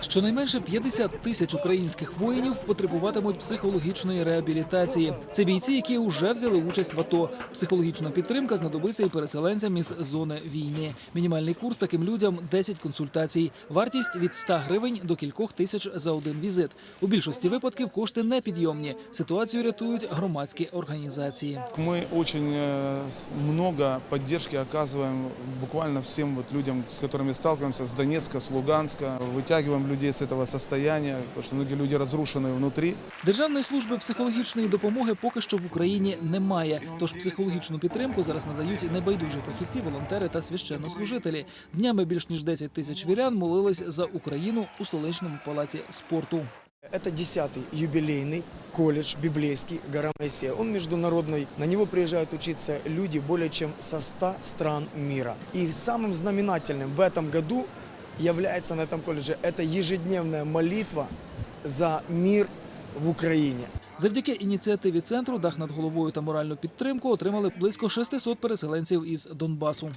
Щонайменше 50 тисяч українських воїнів потребуватимуть психологічної реабілітації. Це бійці, які вже взяли участь в АТО. Психологічна підтримка знадобиться і переселенцям із зони війни. Мінімальний курс таким людям 10 консультацій. Вартість від 100 гривень до кількох тисяч за один візит. У більшості випадків кошти непідйомні. Ситуацію рятують громадські організації. Мы очень э, с- много поддержки оказываем буквально всем вот людям, с которыми сталкиваемся, с Донецка, с Луганска. Вытягиваем людей с этого состояния, потому что многие люди разрушены внутри. Державної служби психологічної допомоги поки що в Україні немає. Тож психологічну підтримку зараз надають небайдужі фахівці, волонтери та священнослужителі. Днями більш ніж 10 тисяч вірян молились за Україну у столичному палаці спорту. Это 10-й юбилейный колледж библейский «Гора Моисея». Он международный. На него приезжают учиться люди более чем со 100 стран мира. И самым знаменательным в этом году является на этом колледже это ежедневная молитва за мир в Украине. Завдяки ініціативі центру дах над головою та моральну підтримку отримали близько 600 переселенців із Донбасу.